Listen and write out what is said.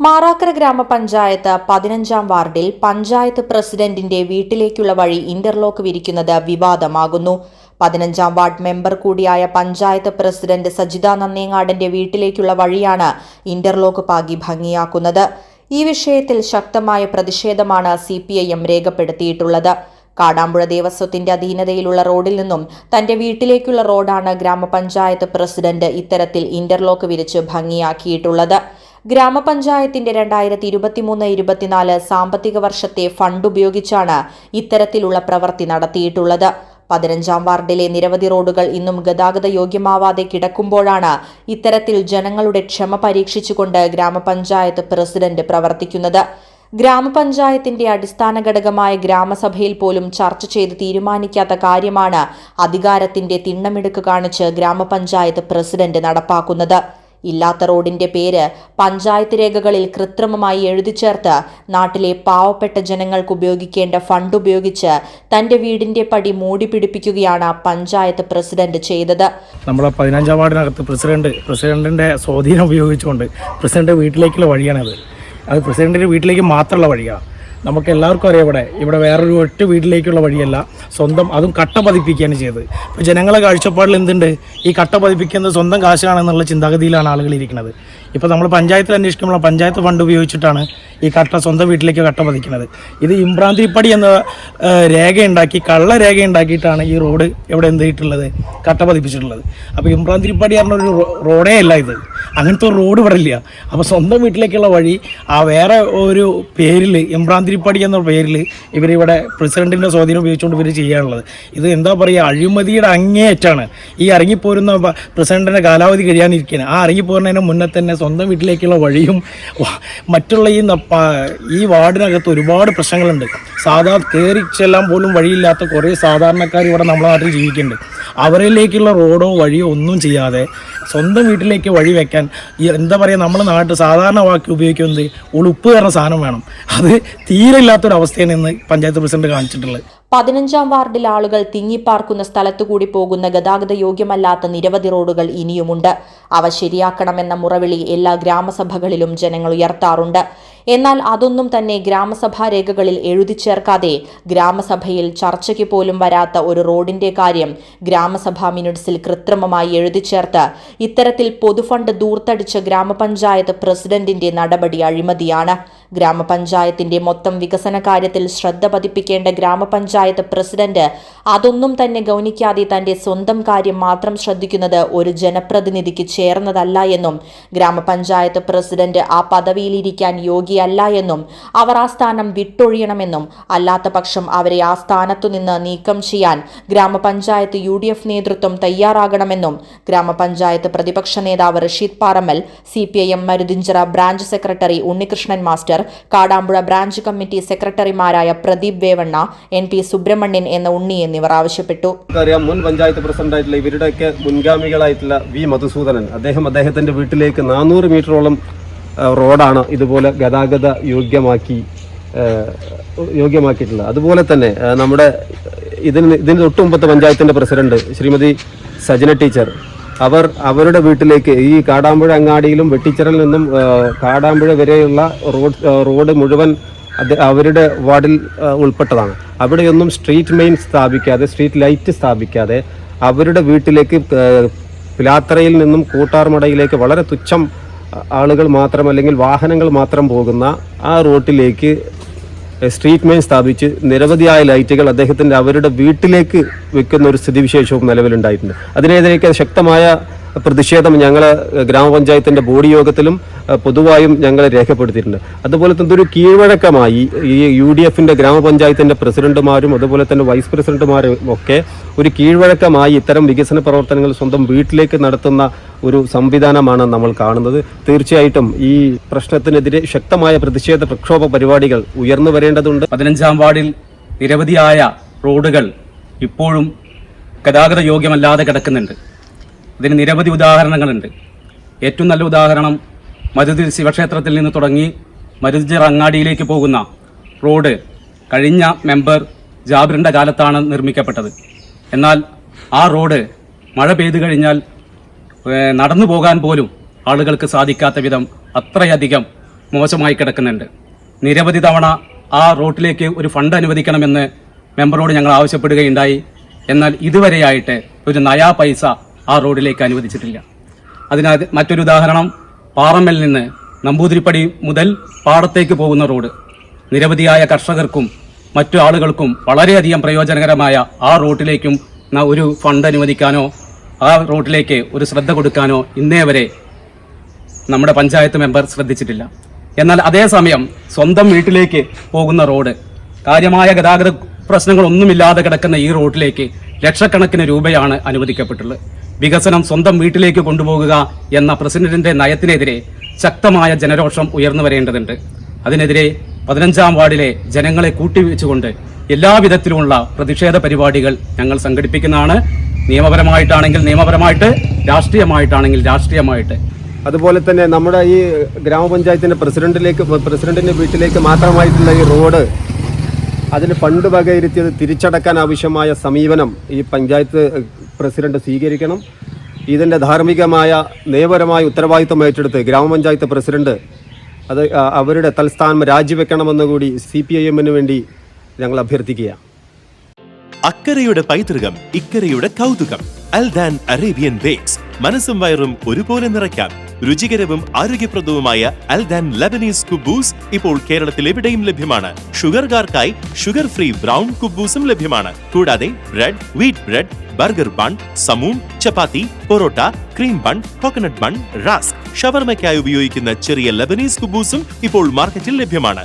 മാറാക്കര ഗ്രാമപഞ്ചായത്ത് പതിനഞ്ചാം വാർഡിൽ പഞ്ചായത്ത് പ്രസിഡന്റിന്റെ വീട്ടിലേക്കുള്ള വഴി ഇന്റർലോക്ക് വിരിക്കുന്നത് വിവാദമാകുന്നു. പതിനഞ്ചാം വാർഡ് മെമ്പർ കൂടിയായ പഞ്ചായത്ത് പ്രസിഡന്റ് സജിത നന്നേങ്ങാടന്റെ വീട്ടിലേക്കുള്ള വഴിയാണ് ഇന്റർലോക്ക് പാകി ഭംഗിയാക്കുന്നത്. ഈ വിഷയത്തിൽ ശക്തമായ പ്രതിഷേധമാണ് സി പി ഐ എം രേഖപ്പെടുത്തിയിട്ടുള്ളത്. കാടാമ്പുഴ ദേവസ്വത്തിന്റെ അധീനതയിലുള്ള റോഡിൽ നിന്നും തന്റെ വീട്ടിലേക്കുള്ള റോഡാണ് ഗ്രാമപഞ്ചായത്ത് പ്രസിഡന്റ് ഇത്തരത്തിൽ ഇന്റർലോക്ക് വിരിച്ച് ഭംഗിയാക്കിയിട്ടുള്ളത്. ഗ്രാമപഞ്ചായത്തിന്റെ രണ്ടായിരത്തി ഇരുപത്തിമൂന്ന് ഇരുപത്തിനാല് സാമ്പത്തിക വർഷത്തെ ഫണ്ട് ഉപയോഗിച്ചാണ് ഇത്തരത്തിലുള്ള പ്രവൃത്തി നടത്തിയിട്ടുള്ളത്. പതിനഞ്ചാം വാർഡിലെ നിരവധി റോഡുകൾ ഇന്നും ഗതാഗത യോഗ്യമാവാതെ കിടക്കുമ്പോഴാണ് ഇത്തരത്തിൽ ജനങ്ങളുടെ ക്ഷമ പരീക്ഷിച്ചുകൊണ്ട് ഗ്രാമപഞ്ചായത്ത് പ്രസിഡന്റ് പ്രവർത്തിക്കുന്നത്. ഗ്രാമപഞ്ചായത്തിന്റെ അടിസ്ഥാന ഘടകമായ ഗ്രാമസഭയിൽ പോലും ചർച്ച ചെയ്ത് തീരുമാനിക്കാത്ത കാര്യമാണ് അധികാരത്തിന്റെ തിണ്ണമെടുക്ക് കാണിച്ച് ഗ്രാമപഞ്ചായത്ത് പ്രസിഡന്റ് നടപ്പാക്കുന്നത്. ഇല്ലാത്ത റോഡിന്റെ പേര് പഞ്ചായത്ത് രേഖകളിൽ കൃത്രിമമായി എഴുതി ചേർത്ത് നാട്ടിലെ പാവപ്പെട്ട ജനങ്ങൾക്ക് ഉപയോഗിക്കേണ്ട ഫണ്ട് ഉപയോഗിച്ച് തന്റെ വീടിന്റെ പടി മൂടി പിടിപ്പിക്കുകയാണ് പഞ്ചായത്ത് പ്രസിഡന്റ് ചെയ്തത്. നമ്മളെ പതിനഞ്ചാം വാർഡിനകത്ത് പ്രസിഡന്റ് പ്രസിഡന്റിന്റെ സ്വാധീനം ഉപയോഗിച്ചുകൊണ്ട് പ്രസിഡന്റ് വീട്ടിലേക്കുള്ള വഴിയാണത്. അത് പ്രസിഡന്റിന്റെ വീട്ടിലേക്ക് മാത്രമുള്ള വഴിയാണ് നമുക്ക് എല്ലാവർക്കും അറിയാം ഇവിടെ. ഇവിടെ വേറൊരു ഒറ്റ വീട്ടിലേക്കുള്ള വഴിയല്ല. സ്വന്തം അതും കട്ട പതിപ്പിക്കുകയാണ് ചെയ്തത്. ഇപ്പോൾ ജനങ്ങളെ കാഴ്ചപ്പാടിൽ എന്തുണ്ട്? ഈ കട്ട പതിപ്പിക്കുന്നത് സ്വന്തം കാശാണെന്നുള്ള ചിന്താഗതിയിലാണ് ആളുകൾ ഇരിക്കുന്നത്. ഇപ്പോൾ നമ്മൾ പഞ്ചായത്തിൽ അന്വേഷിക്കുമ്പോൾ പഞ്ചായത്ത് ഫണ്ട് ഉപയോഗിച്ചിട്ടാണ് ഈ കട്ട സ്വന്തം വീട്ടിലേക്ക് കട്ട പതിക്കുന്നത്. ഇത് ഇമ്പ്രാന്തിരിപ്പടി എന്ന രേഖ രേഖയുണ്ടാക്കി കള്ള രേഖ ഉണ്ടാക്കിയിട്ടാണ് ഈ റോഡ് ഇവിടെ എന്ത് ചെയ്തിട്ടുള്ളത്? കട്ട പതിപ്പിച്ചിട്ടുള്ളത്. അപ്പോൾ ഇമ്പ്രാന്തിരിപ്പടി പറഞ്ഞ ഒരു റോഡേ അല്ല ഇത്. അങ്ങനത്തെ ഒരു റോഡ് ഇവിടെ ഇല്ല. അപ്പോൾ സ്വന്തം വീട്ടിലേക്കുള്ള വഴി ആ വേറെ ഒരു പേരിൽ ഇമ്രാന്തിരിപ്പടി എന്ന പേരിൽ ഇവരിവിടെ പ്രസിഡന്റിന്റെ സ്വാധീനം ഉപയോഗിച്ചുകൊണ്ട് ഇവർ ചെയ്യാനുള്ളത്. ഇത് എന്താ പറയുക അഴിമതിയുടെ അങ്ങേയറ്റാണ്. ഈ ഇറങ്ങിപ്പോരുന്ന പ്രസിഡന്റിന്റെ കാലാവധി കഴിയാനിരിക്കുകയാണ് ആ ഇറങ്ങിപ്പോരുന്നതിന് മുന്നേ തന്നെ സ്വന്തം വീട്ടിലേക്കുള്ള വഴിയും മറ്റുള്ള ഈ ഈ വാർഡിനകത്ത് ഒരുപാട് പ്രശ്നങ്ങളുണ്ട്. സാധാ കയറി ചെല്ലാൻ പോലും വഴിയില്ലാത്ത കുറേ സാധാരണക്കാർ ഇവിടെ നമ്മുടെ നാട്ടിൽ ജീവിക്കുന്നുണ്ട്. അവരിലേക്കുള്ള റോഡോ വഴിയോ ഒന്നും ചെയ്യാതെ സ്വന്തം വീട്ടിലേക്ക് വഴി വെക്കാൻ എന്താ പറയുക നമ്മൾ നാട്ടിൽ സാധാരണ വാക്ക് ഉപയോഗിക്കുന്നത് ഉളുപ്പ് കയറുന്ന സാധനം വേണം. അത് തീരെ ഇല്ലാത്തൊരവസ്ഥയാണ് ഇന്ന് പഞ്ചായത്ത് പ്രസിഡന്റ് കാണിച്ചിട്ടുള്ളത്. പതിനഞ്ചാം വാർഡിൽ ആളുകൾ തിങ്ങിപ്പാർക്കുന്ന സ്ഥലത്തുകൂടി പോകുന്ന ഗതാഗത യോഗ്യമല്ലാത്ത നിരവധി റോഡുകൾ ഇനിയുമുണ്ട്. അവ ശരിയാക്കണമെന്ന മുറവിളി എല്ലാ ഗ്രാമസഭകളിലും ജനങ്ങൾ ഉയർത്താറുണ്ട്. എന്നാൽ അതൊന്നും തന്നെ ഗ്രാമസഭാ രേഖകളിൽ എഴുതി ചേർക്കാതെ ഗ്രാമസഭയിൽ ചർച്ചയ്ക്ക് പോലും വരാത്ത ഒരു റോഡിന്റെ കാര്യം ഗ്രാമസഭാ മിനിറ്റ്സിൽ കൃത്രിമമായി എഴുതി ചേർത്ത് ഇത്തരത്തിൽ പൊതുഫണ്ട് ദൂർത്തടിച്ച ഗ്രാമപഞ്ചായത്ത് പ്രസിഡന്റിന്റെ നടപടി അഴിമതിയാണ്. ഗ്രാമപഞ്ചായത്തിന്റെ മൊത്തം വികസന കാര്യത്തിൽ ശ്രദ്ധ പതിപ്പിക്കേണ്ട ഗ്രാമപഞ്ചായത്ത് പ്രസിഡന്റ് അതൊന്നും തന്നെ ഗൗനിക്കാതെ തന്റെ സ്വന്തം കാര്യം മാത്രം ശ്രദ്ധിക്കുന്നത് ഒരു ജനപ്രതിനിധിക്ക് ചേർന്നതല്ല എന്നും ഗ്രാമപഞ്ചായത്ത് പ്രസിഡന്റ് ആ പദവിയിലിരിക്കാൻ യോഗ്യയല്ല എന്നും അവർ ആ സ്ഥാനം വിട്ടൊഴിയണമെന്നും അല്ലാത്ത പക്ഷം അവരെ ആ സ്ഥാനത്തു നിന്ന് നീക്കം ചെയ്യാൻ ഗ്രാമപഞ്ചായത്ത് യു ഡി എഫ് നേതൃത്വം തയ്യാറാകണമെന്നും ഗ്രാമപഞ്ചായത്ത് പ്രതിപക്ഷ നേതാവ് Rasheed Parammal C P I M Maruthinchira branch secretary Unnikrishnan master Kadampuzha branch committee സെക്രട്ടറിമാരായ പ്രദീപ് വേവണ്ണ എൻ പി സുബ്രഹ്മണ്യൻ എന്ന ഉണ്ണി എന്നിവർ ആവശ്യപ്പെട്ടു. മുൻ പഞ്ചായത്ത് പ്രസിഡന്റായിട്ടുള്ള ഇവരുടെയൊക്കെ മുൻഗാമികളായിട്ടുള്ള വി മധുസൂദനൻ. അദ്ദേഹം അദ്ദേഹത്തിന്റെ വീട്ടിലേക്ക് നാനൂറ് മീറ്ററോളം റോഡാണ് ഇതുപോലെ ഗതാഗത യോഗ്യമാക്കി യോഗ്യമാക്കിയിട്ടുള്ളത്. അതുപോലെ തന്നെ നമ്മുടെ ഇതിന് ഇതിന് തൊട്ട് മുമ്പത്തെ പഞ്ചായത്തിന്റെ പ്രസിഡന്റ് ശ്രീമതി സജന ടീച്ചർ അവർ അവരുടെ വീട്ടിലേക്ക് ഈ കാടാമ്പുഴ അങ്ങാടിയിലും വെട്ടിച്ചിറയിൽ നിന്നും കാടാമ്പുഴ വരെയുള്ള റോഡ് റോഡ് മുഴുവൻ അത് അവരുടെ വാർഡിൽ ഉൾപ്പെട്ടതാണ്. അവിടെയൊന്നും സ്ട്രീറ്റ് മെയിൻ സ്ഥാപിക്കാതെ സ്ട്രീറ്റ് ലൈറ്റ് സ്ഥാപിക്കാതെ അവരുടെ വീട്ടിലേക്ക് പിലാത്തറയിൽ നിന്നും കൂട്ടാർമടയിലേക്ക് വളരെ തുച്ഛം ആളുകൾ മാത്രം അല്ലെങ്കിൽ വാഹനങ്ങൾ മാത്രം പോകുന്ന ആ റോട്ടിലേക്ക് സ്ട്രീറ്റ് മെയിൻ സ്ഥാപിച്ച് നിരവധിയായ ലൈറ്റുകൾ അദ്ദേഹത്തിന്റെ അവരുടെ വീട്ടിലേക്ക് വെക്കുന്ന ഒരു സ്ഥിതിവിശേഷവും നിലവിലുണ്ടായിട്ടുണ്ട്. അതിനെതിരെയൊക്കെ ശക്തമായ പ്രതിഷേധം ഞങ്ങൾ ഗ്രാമപഞ്ചായത്തിന്റെ ബോഡി യോഗത്തിലും പൊതുവായും ഞങ്ങൾ രേഖപ്പെടുത്തിയിട്ടുണ്ട്. അതുപോലെ തന്നെ ഒരു കീഴ്വഴക്കമായി ഈ യു ഡി എഫിന്റെ ഗ്രാമപഞ്ചായത്തിന്റെ പ്രസിഡന്റുമാരും അതുപോലെ തന്നെ വൈസ് പ്രസിഡന്റുമാരും ഒക്കെ ഒരു കീഴ്വഴക്കമായി ഇത്തരം വികസന പ്രവർത്തനങ്ങൾ സ്വന്തം വീട്ടിലേക്ക് നടത്തുന്ന ഒരു സംവിധാനമാണ് നമ്മൾ കാണുന്നത്. തീർച്ചയായിട്ടും ഈ പ്രശ്നത്തിനെതിരെ ശക്തമായ പ്രതിഷേധ പ്രക്ഷോഭ പരിപാടികൾ ഉയർന്നു വരേണ്ടതുണ്ട്. പതിനഞ്ചാം വാർഡിൽ നിരവധിയായ റോഡുകൾ ഇപ്പോഴും ഗതാഗത യോഗ്യമല്ലാതെ കിടക്കുന്നുണ്ട്. ഇതിന് നിരവധി ഉദാഹരണങ്ങളുണ്ട്. ഏറ്റവും നല്ല ഉദാഹരണം മരുതി ശിവക്ഷേത്രത്തിൽ നിന്ന് തുടങ്ങി മരുതി അങ്ങാടിയിലേക്ക് പോകുന്ന റോഡ് കഴിഞ്ഞ മെമ്പർ ജാബിറിന്റെ കാലത്താണ് നിർമ്മിക്കപ്പെട്ടത്. എന്നാൽ ആ റോഡ് മഴ പെയ്തു കഴിഞ്ഞാൽ നടന്നു പോകാൻ പോലും ആളുകൾക്ക് സാധിക്കാത്ത വിധം അത്രയധികം മോശമായി കിടക്കുന്നുണ്ട്. നിരവധി തവണ ആ റോട്ടിലേക്ക് ഒരു ഫണ്ട് അനുവദിക്കണമെന്ന് മെമ്പറോട് ഞങ്ങൾ ആവശ്യപ്പെടുകയുണ്ടായി. എന്നാൽ ഇതുവരെയായിട്ട് ഒരു നയാ പൈസ ആ റോഡിലേക്ക് അനുവദിച്ചിട്ടില്ല. അതിനകത്ത് മറ്റൊരു ഉദാഹരണം പാറമ്മൽ നിന്ന് നമ്പൂതിരിപ്പടി മുതൽ പാടത്തേക്ക് പോകുന്ന റോഡ്. നിരവധിയായ കർഷകർക്കും മറ്റു ആളുകൾക്കും വളരെയധികം പ്രയോജനകരമായ ആ റോട്ടിലേക്കും ഒരു ഫണ്ട് അനുവദിക്കാനോ ആ റോട്ടിലേക്ക് ഒരു ശ്രദ്ധ കൊടുക്കാനോ ഇന്നേ വരെ നമ്മുടെ പഞ്ചായത്ത് മെമ്പർ ശ്രദ്ധിച്ചിട്ടില്ല. എന്നാൽ അതേസമയം സ്വന്തം വീട്ടിലേക്ക് പോകുന്ന റോഡ് കാര്യമായ ഗതാഗത പ്രശ്നങ്ങളൊന്നുമില്ലാതെ കിടക്കുന്ന ഈ റോഡിലേക്ക് ലക്ഷക്കണക്കിന് രൂപയാണ് അനുവദിക്കപ്പെട്ടുള്ളത്. വികസനം സ്വന്തം വീട്ടിലേക്ക് കൊണ്ടുപോകുക എന്ന പ്രസിഡന്റിന്റെ നയത്തിനെതിരെ ശക്തമായ ജനരോഷം ഉയർന്നു വരേണ്ടതുണ്ട്. അതിനെതിരെ പതിനഞ്ചാം വാർഡിലെ ജനങ്ങളെ കൂട്ടിവെച്ചുകൊണ്ട് എല്ലാവിധത്തിലുമുള്ള പ്രതിഷേധ പരിപാടികൾ ഞങ്ങൾ സംഘടിപ്പിക്കുന്നതാണ്. നിയമപരമായിട്ടാണെങ്കിൽ നിയമപരമായിട്ട് രാഷ്ട്രീയമായിട്ടാണെങ്കിൽ രാഷ്ട്രീയമായിട്ട്. അതുപോലെ തന്നെ നമ്മുടെ ഈ ഗ്രാമപഞ്ചായത്തിന്റെ പ്രസിഡന്റിലേക്ക് പ്രസിഡന്റിന്റെ വീട്ടിലേക്ക് മാത്രമായിട്ടുള്ള ഈ റോഡ് അതിന് ഫണ്ട് വകയിരുത്തിയത് തിരിച്ചടക്കാൻ ആവശ്യമായ സമീപനം ഈ പഞ്ചായത്ത് പ്രസിഡന്റ് സ്വീകരിക്കണം. ഇതിന്റെ ധാർമ്മികമായ നിയമപരമായ ഉത്തരവാദിത്വം ഏറ്റെടുത്ത് ഗ്രാമപഞ്ചായത്ത് പ്രസിഡന്റ് അത് അവരുടെ തൽസ്ഥാനം രാജിവെക്കണമെന്ന് കൂടി സി പി ഐ എമ്മിന് വേണ്ടി ഞങ്ങൾ അഭ്യർത്ഥിക്കുക അക്കരയുടെ പൈതൃകം ഇക്കരയുടെ കൗതുകം. Al Dan Arabian Bakes. മനസ്സും വയറും ഒരുപോലെ നിറയ്ക്കാം. രുചികരവും ആരോഗ്യപ്രദവുമായ അൽ ദാൻ ലബനീസ് കുബൂസ് ഇപ്പോൾ കേരളത്തിൽ എവിടെയും ലഭ്യമാണ്. ഷുഗർകാർക്കായി ഷുഗർ ഫ്രീ ബ്രൗൺ കുബൂസും ലഭ്യമാണ്. കൂടാതെ bread wheat bread burger bun സമൂൺ chapati porotta cream bun coconut bun rusk. ഷവർമയ്ക്കായി ഉപയോഗിക്കുന്ന ചെറിയ ലബനീസ് കുബൂസും ഇപ്പോൾ മാർക്കറ്റിൽ ലഭ്യമാണ്.